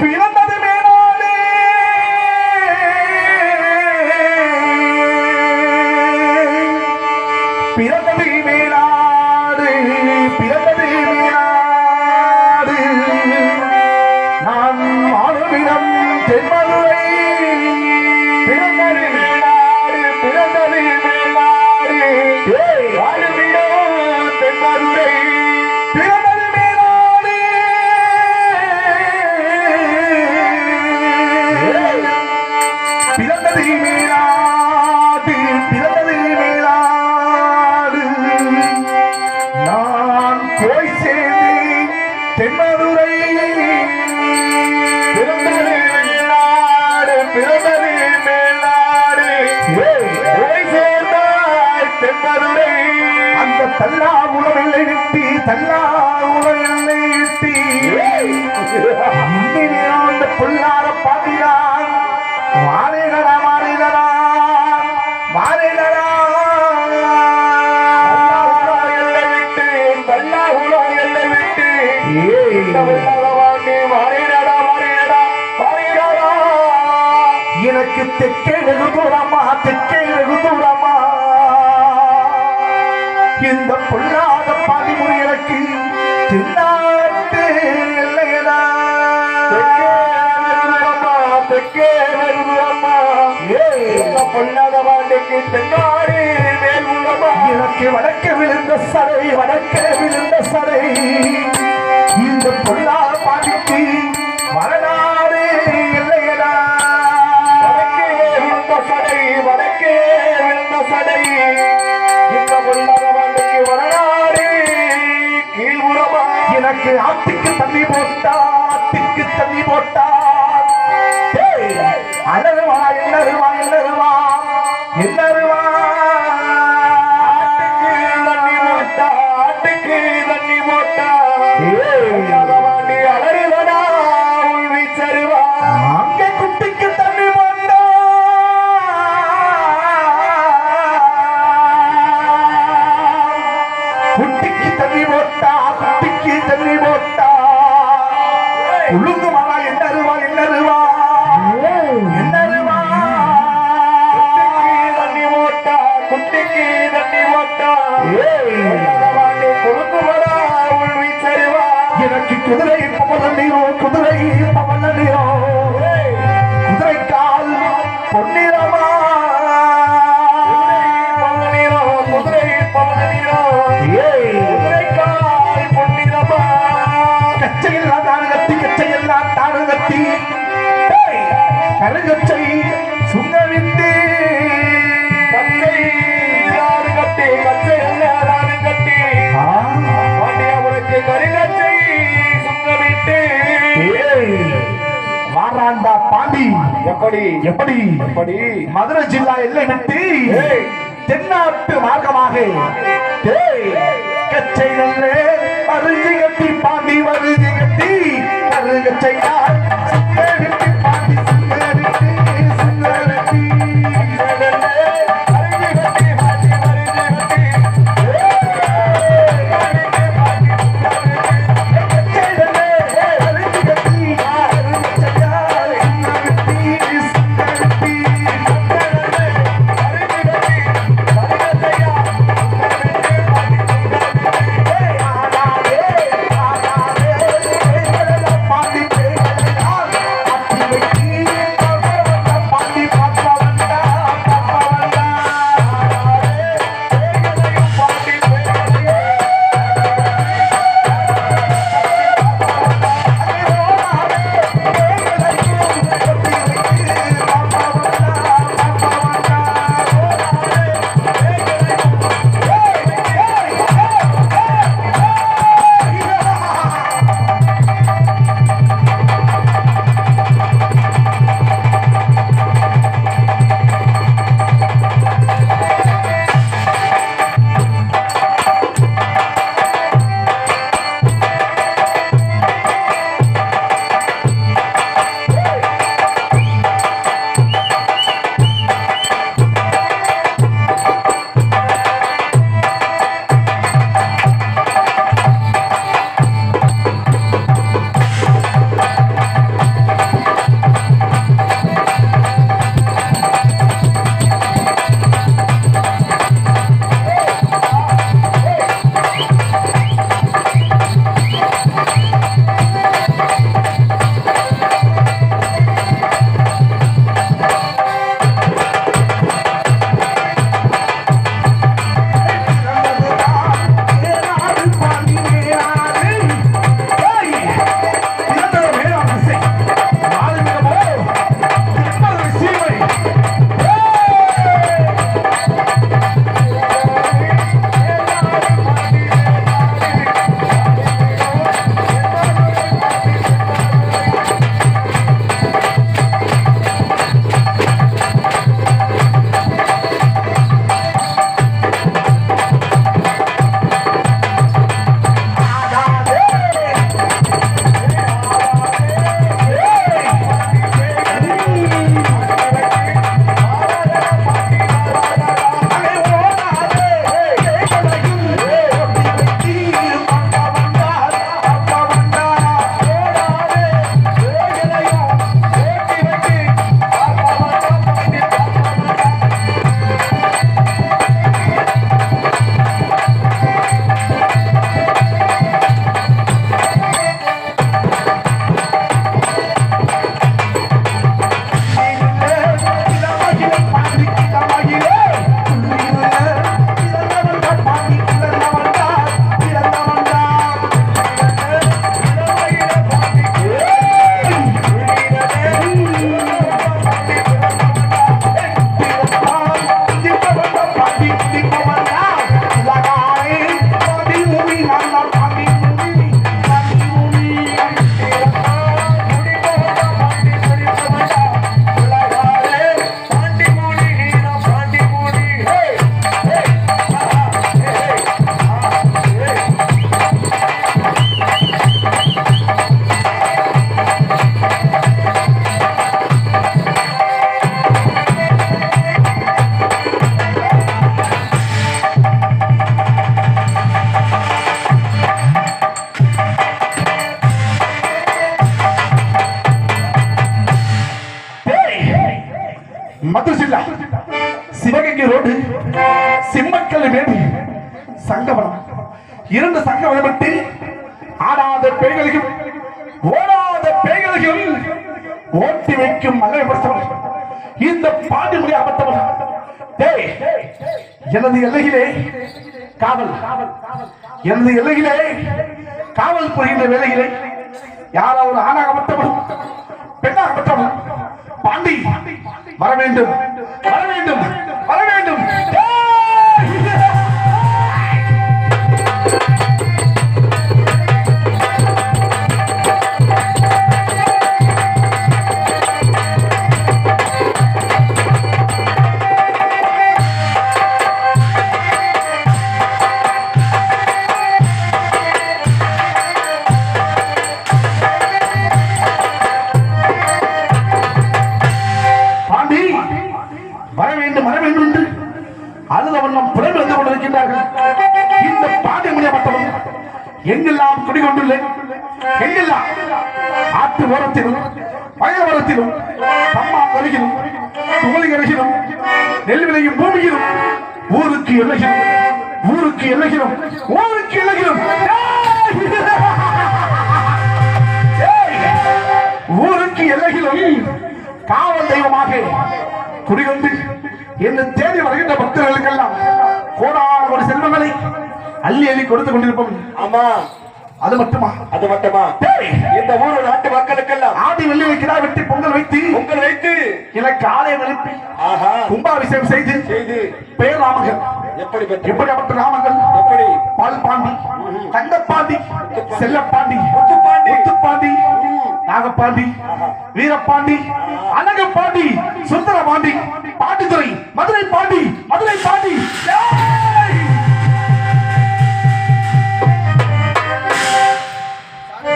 பிறந்தது மேலாலே பிறந்தது தல்லா உணவில் நிறுத்தி தல்லா வெகு தூரமா பொல்லாத பாண்டிக்கு தென்னாடு மேல் உள்ளமா. எனக்கு வடக்க விழுந்த சடை வடக்க விழுந்த சடை. இந்த பொல்லாத பாண்டிக்கு வடநாடு இல்லையடா. வடக்கே விழுந்த சடை வடக்கே விழுந்த சடை. இந்த பொல்லாத பாண்டிக்கு வடநாடு கீழ்புறமா எனக்கு ஆத்துக்கு தண்ணி போட்டா ஆத்துக்கு தண்ணி போட்டா. என்னருவா என்னருவா என்னருவா தண்ணி போட்டா ஆட்டுக்கு தண்ணி போட்டா கச்சையெல்லாம் தானுகத்தி கச்சையெல்லாம் தானுகத்தி. கருகச்சை சுங்கவிட்டு கச்சை தானுகத்தி கச்சை தானுகத்தி. பாண்டியாபுரத்து கருகச்சை சுங்கவிட்டு வாராண்டா பாண்டி. எப்படி? எப்படி? எப்படி? மதுரை ஜில்லா எல்லை விட்டு தென்னாட்டு மார்க்கமாக. கச்சை நல்ல அருஞ்சி கட்டி பாண்டி வருதி கட்டி அருங்கச்சை இரண்டு வழிபட்டு ஆடாத பேய்களையும் ஓடாத பேய்களையும் ஓட்டி வைக்கும் மலை படுத்தவன் இந்த பாண்டிமுடி அமர்த்தவன் டேய் எனது எல்லையிலே காவல் எனது எல்லையிலே காவல் புரிகின்ற வேலையிலே யாரோ ஒரு ஆணாக அமர்த்தவன் பெண்ணாக அமர்த்தவன் பாண்டி வர வேண்டும் வர வேண்டும் வர வேண்டும். வர வேண்டும் வர வேண்டும் என்று அழுத வண்ணம் புலம் வந்து கொண்டிருக்கின்றார்கள். இந்த பாண்டி முடியப்பட்டவன் எங்கெல்லாம் குடிகொண்டுள்ளேன் எங்கெல்லாம்? ஆற்று ஓரத்திலும் வயவரத்திலும் அம்மா தம்மா கருகிலும் துவலி நெல் விளையும் பூமியிலும் ஊருக்கு எல்லைகிலும் ஊருக்கு எல்லைகிலும் ஊருக்கு எல்லைகிலும் ஊருக்கு எல்லையிலும் காவல் தெய்வமாக குடிகொண்டு என்னை தேடி வருகின்ற பக்தர்களுக்கெல்லாம் கோடான ஒரு செல்வங்களை அள்ளி அள்ளி கொடுத்து கொண்டிருப்போம். ஆமா. அது மட்டுமா? அது மட்டுமா? இந்த ஊரு நாட்டு மக்களுக்கெல்லாம் ஆடி வெள்ளி வைக்கிறா வெட்டி பொங்கல் வைத்து பொங்கல் வைத்து எனக்கு எழுப்பி ஆஹா. கும்பாபிஷேகம் செய்து செய்து பேர் ராமங்கள் எப்படி இப்படிப்பட்ட ராமங்கள் எப்படி? பால் பாண்டி தங்கப்பாண்டி செல்லப்பாண்டி முத்துப்பாண்டி. முத்துப்பாண்டி நாகப்பாண்டி வீரப்பாண்டி அழகப்பாண்டி சுந்தரபாண்டி பாண்டித்துறை மதுரை பாண்டி மதுரை பாண்டி!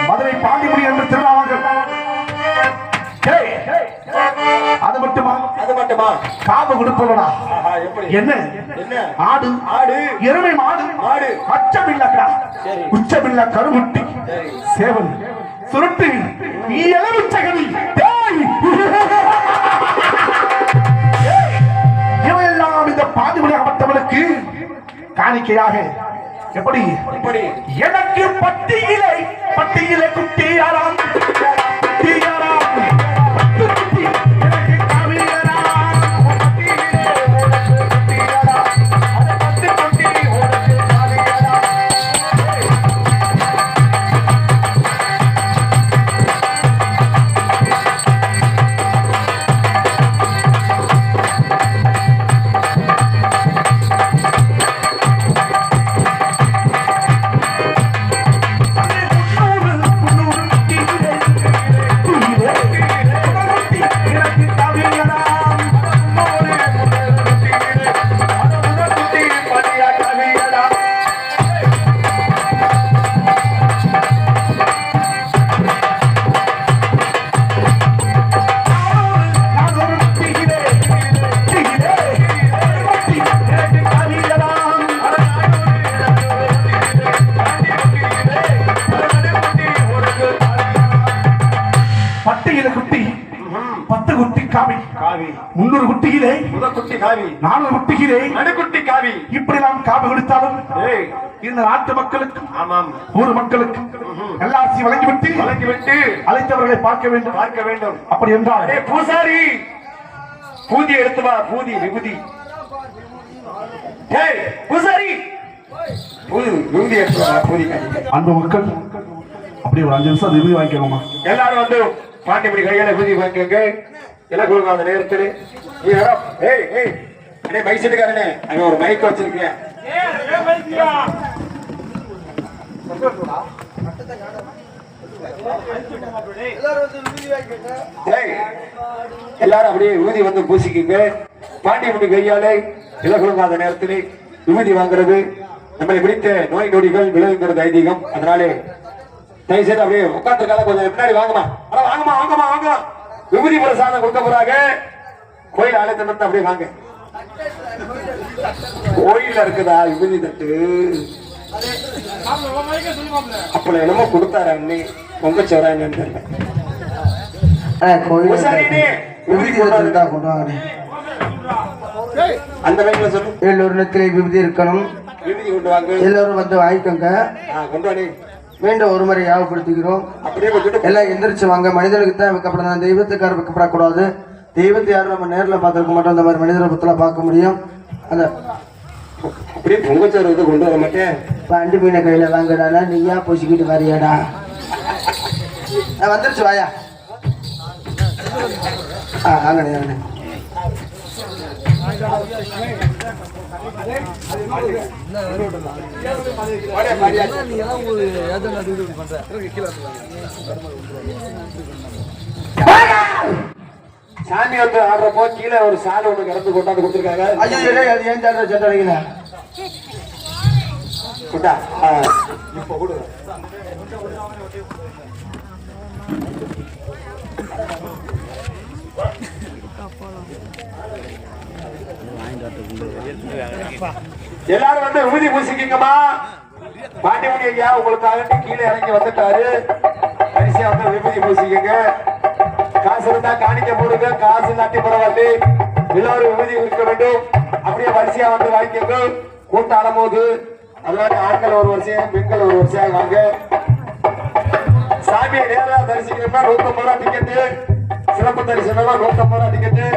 மதுரை பாண்டிமுடி என்று திருநாமங்கள். ஏய்! அது மட்டுமா? அது மட்டுமா? காவு கொடுப்பவனா? என்ன? ஆடு? ஆடு. எருமை மாடு? மாடு. அச்சமில்லக்கா சரி. உச்சமில்ல கருமுட்டி. சேவல். சுருட்டு. இவையெல்லாம் இந்த அமர்த்தவனுக்கு காணிக்கையாக எப்படி? எப்படி? எனக்கு பட்டியிலே பட்டியிலே குட்டியாராம். குட்டியிலே நடுக்குட்டி காவி. இப்படி நாம் காவு கொடுத்தாலும் இந்த நாட்டு மக்களுக்கு ஆமாம். ஊர் மக்களுக்கு எல்லாத்தையும் வழங்கிவிட்டு வழங்கி விட்டு அழைத்தவர்களை பார்க்க வேண்டும். பார்க்க வேண்டும். அப்படி என்றால் பூசாரி. பூதி எடுத்து வா பூதி விபூதி. பூசாரி. பூதி விபூதி எடுத்து வா பூதி. அன்பு மக்கள் அப்படி ஒரு அஞ்சு நிமிஷம் நிறுதி வாங்கிக்கணுமா எல்லாரும் வந்து பாண்டிபடி கையால விபூதி வாங்கிக்கோங்க எல்லாம் கொடுங்க அந்த நேரத்தில். ஏய் ஏய். அடே மைக் செட்டுக்காரனே. அங்க ஒரு மைக் வச்சிருக்கேன் எல்லாரும் அப்படியே விபூதி வந்து பூசிக்கிங்க. பாண்டியமுடி கையாலே இலகுலங்காத நேரத்திலே விபூதி வாங்குறது நம்மளை பிடித்த நோய் நொடிகள் விளைவுங்கிறது ஐதீகம். அதனாலே தயவு செய்து அப்படியே உட்காந்துருக்காத கொஞ்சம் பின்னாடி வாங்கம்மா. ஆனா வாங்கம்மா வாங்கம்மா வாங்க விபூதி பிரசாதம் கொடுக்க போறாங்க. கோயில் ஆலயத்தை மட்டும் அப்படியே வாங்க. கோயில்ல இருக்குதா விபூதி தட்டு? அப்பல என்னமோ கொடுத்தாரு அண்ணி. பொங்க சோறா என்னன்னு தெரியல. கோயில் அந்த லைன்ல சொல்லு. எல்லோரிடத்திலே விபதி இருக்கணும். விபதி கொண்டு வாங்க. எல்லோரும் வந்து வாங்கிக்கோங்க. மீண்டும் ஒரு முறை ஞாபகப்படுத்திக்கிறோம் எல்லாம் எந்திரிச்சு வாங்க. மனிதனுக்கு தான் வைக்கப்படணும் தெய்வத்துக்கார வைக்கப்படக்கூடாது. தெய்வத்தை யாரும் நம்ம நேரில் பார்த்துருக்க மாட்டோம். அந்த மாதிரி மனித ரூபத்தில் பார்க்க முடியும். அந்த அப்படியே பொங்கச்சோறு வந்து கொண்டு வர மாட்டேன். பண்டு மீனை கையில் வாங்கடானா நீயா பூசிக்கிட்டு வரியாடா? ஆ, வந்துருச்சு வாயா. ஆ வாங்கண்ணே வாங்கண்ணே சாமி வந்து ஆடுறப்போ கீழே ஒரு சாலை ஒண்ணு கிடந்து கொண்டாந்து கொடுத்துருக்காங்க. அது ஏன் சார் கொண்டா ஆ, இப்போ கொடு எல்லாரும் வந்து விபூதி பூசிக்கிங்கம்மா. பாண்டியமணி ஐயா உங்களுக்காக கீழே இறங்கி வந்துட்டாரு. வரிசையா வந்து விபூதி பூசிக்கங்க. காசு இருந்தா காணிக்க போடுங்க காசு இல்லாட்டி பரவாயில்ல. எல்லாரும் விபூதி இருக்க வேண்டும். அப்படியே வரிசையா வந்து வாங்கிக்கோங்க. கூட்டம் அலமோது அதனால ஆண்கள் ஒரு வருஷம் பெண்கள் ஒரு வரிசையாக வாங்க. சாமியை நேரா தரிசிக்கணும்னா நூத்தம்பது ரூபா டிக்கெட்டு சிறப்பு தரிசனம் நூத்தம்பது ரூபா டிக்கெட்டு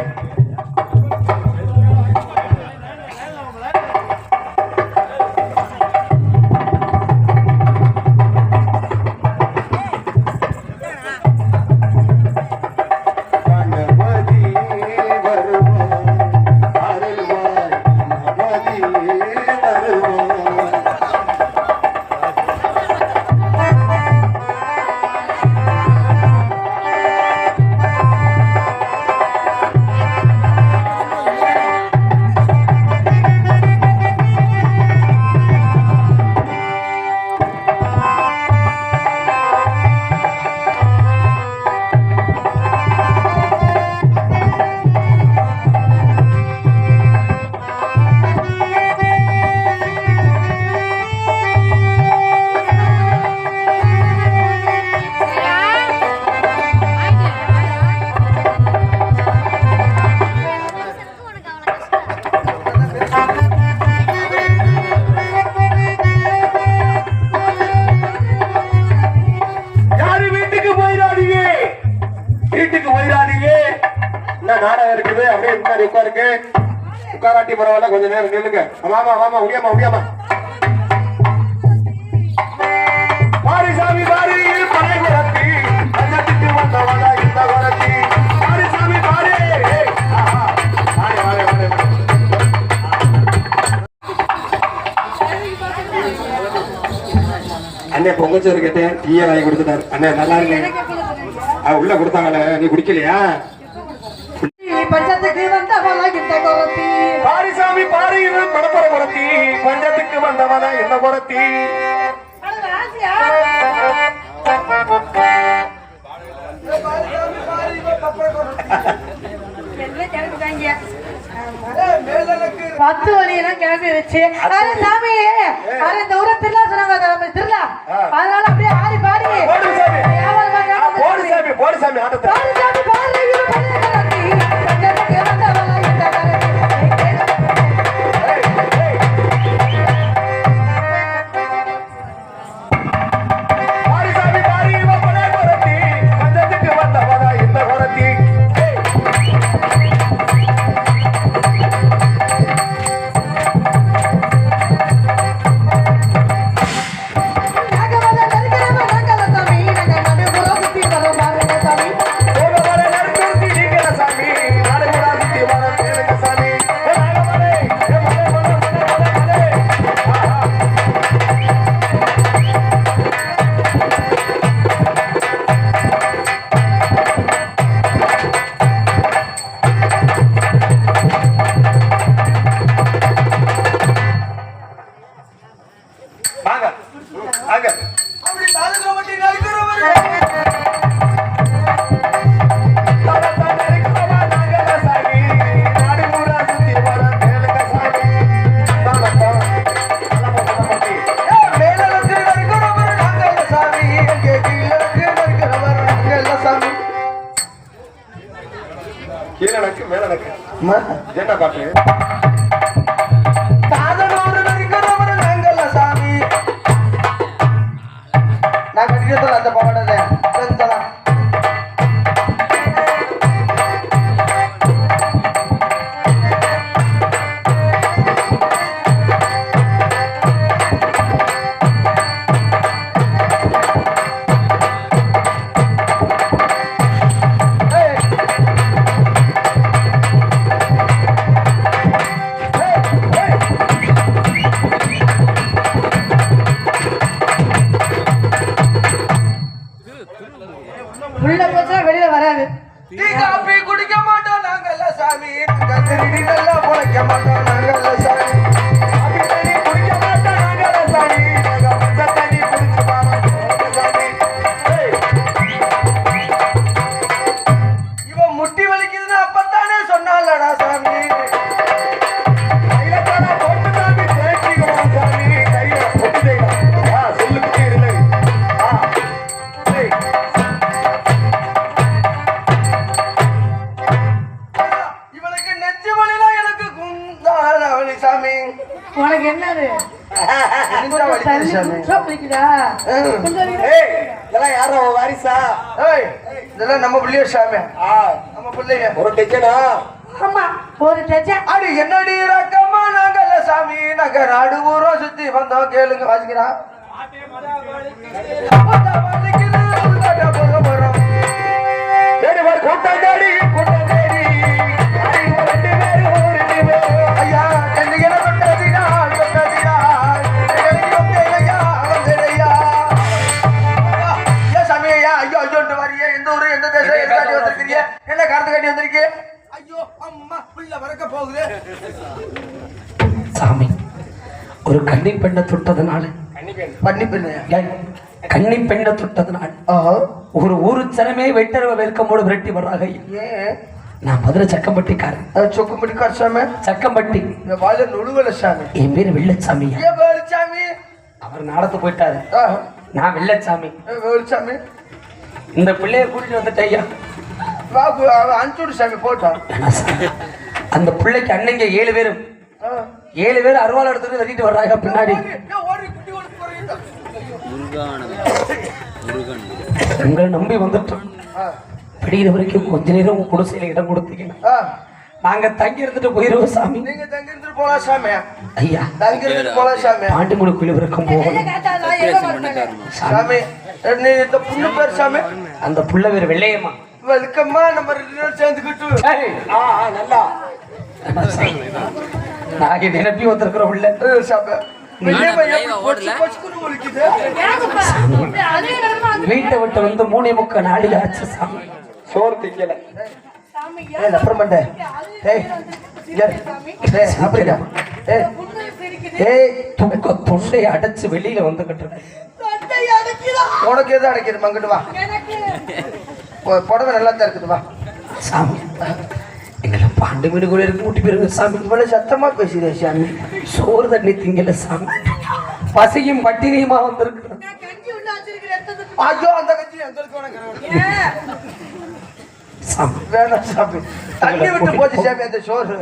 பரவாயில்ல கொஞ்ச நேரம் நில்லுங்க. வாமா வாமா முடியாமா முடியாமா. பாரி பனை குரத்தி வந்தவனா இந்த குரத்தி பாரி அண்ணே பொங்கச்சோறு கேட்டேன். டீயை வாங்கி கொடுத்துட்டாரு. அண்ணே நல்லா இருக்கு. உள்ள கொடுத்தாங்களே நீ குடிக்கலையா? பத்து வழியெல்லாம் கிளம்பிடுச்சு அது சாமி அது இந்த ஊரை திருவிழா சொன்னாங்க நம்ம திருவிழா அதனால அப்படியே ஆடி பாடி. போடு கிளம்பி சாமி போடு சாமி ஆட்டத்தை. நான் கட்டிடத்தில் அந்த பாடலை பிள்ளைய சாமி ஆ, நம்ம பிள்ளைங்க. ஒரு டெக்கனா ஆமா ஒரு டச்சா அடி என்னடி ரக்கமா நாங்கல்ல சாமி நாங்க நாடு ஊரோ சுத்தி வந்தோம் கேளுங்க வாசிக்கிறா. தேடி புள்ள வரக்க போகுது. சாமி ஒரு கன்னி பெண்ணை தொட்டதுனால பண்ணி ஏன், கன்னி பெண்ணை தொட்டதுனால ஒரு ஊரு சனமே வெட்டரவ வெல்கமோடு விரட்டி வர்றாங்க. நான் மதுரை சக்கம்பட்டிக்காரன். அது சொக்கும்படி சாமி? சக்கம்பட்டி. இந்த வாழ நுழுவல சாமி. என் பேரு வெள்ளச்சாமியா ஏன் வேலுச்சாமி? அவர் நாடத்து போயிட்டாரு. நான் வெள்ளச்சாமி. வேலுச்சாமி? இந்த பிள்ளைய கூட்டிட்டு வந்துட்டேன் ஐயா. அனுப்பிச்சுடு சாமி போட்டான் சாமி. அந்த பிள்ளைக்கு அன்னைங்க ஏழு பேரும். ஏழு பேர் அருவாள் எடுத்துட்டு வெட்டிட்டு வர்றாங்க பின்னாடி. உங்களை நம்பி வந்துட்டோம். விடிகிற வரைக்கும் கொஞ்ச நேரம் குடிசையில இடம் கொடுத்தீங்கன்னா. ஆ. நாங்க தங்கி இருந்துட்டு போயிருவோம் சாமி. நீங்க தங்கி இருந்துட்டு போலாம் சாமி. ஐயா. தங்கி இருந்துட்டு போலாம் சாமி. பாண்டிமுடி குழு இருக்கும் போகணும். சாமி. நீ இந்த புண்ணு பேர் சாமி. அந்த புள்ள பேர் வெள்ளையம்மா. வெல்கம்மா நம்ம ரெண்டு பேரும் சேர்ந்துக்கிட்டு. நல்லா. நாங்க நிரப்பி வந்திருக்கிற உள்ள வீட்டை விட்டு வந்து மூணே முக்க நாளில் ஆச்சு சாமி. சோறு திங்கல. ஏய், அப்புறம் பண்ண. ஏய். ஏய், அப்படியா? ஏய், ஏய், துக்க அடைச்சு வெளியில வந்துகிட்டு இருக்கு. தொண்டை அடைக்குதா? உனக்கு எது அடைக்குது? மங்கிட்டு வா. புடவை நல்லா தான் இருக்குது வா. சாமி. பாண்டு வீடு கூட இருக்கு ஊட்டி போயிருங்க சாமி இவ்வளவு சத்தமா பேசுறேன் சாமி. சோறு தண்ணி திங்கல சாமி. பசியும் பட்டினியுமா எடுத்து ஐயோ அந்த கட்சி சாமி. வேணாம் சாமி. தண்ணி விட்டு போச்சு சாமி அந்த சோறு.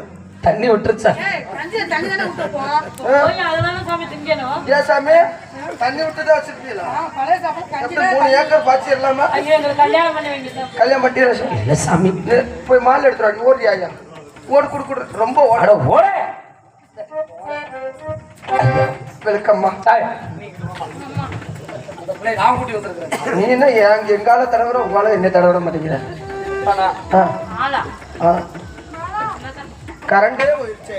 தண்ணி விட்டுருச்சா? ஏன் சாமி? தண்ணி விட்டு தான் வச்சிருக்கீங்களா பழைய சாப்பாடு கஞ்சி எப்படி மூணு ஏக்கர் பாய்ச்சி இல்லாம? கல்யாணம் சாமி. போய் மாலை எடுத்துரு ஓடி ஐயா ஓடு குடு குடு. ரொம்ப ஓட. அட ஓட. வெல்கம்மா நீ என்ன எங்க எங்கால தடவை உங்களால என்ன தடவை மாட்டேங்கிற. கரண்டே போயிடுச்சு.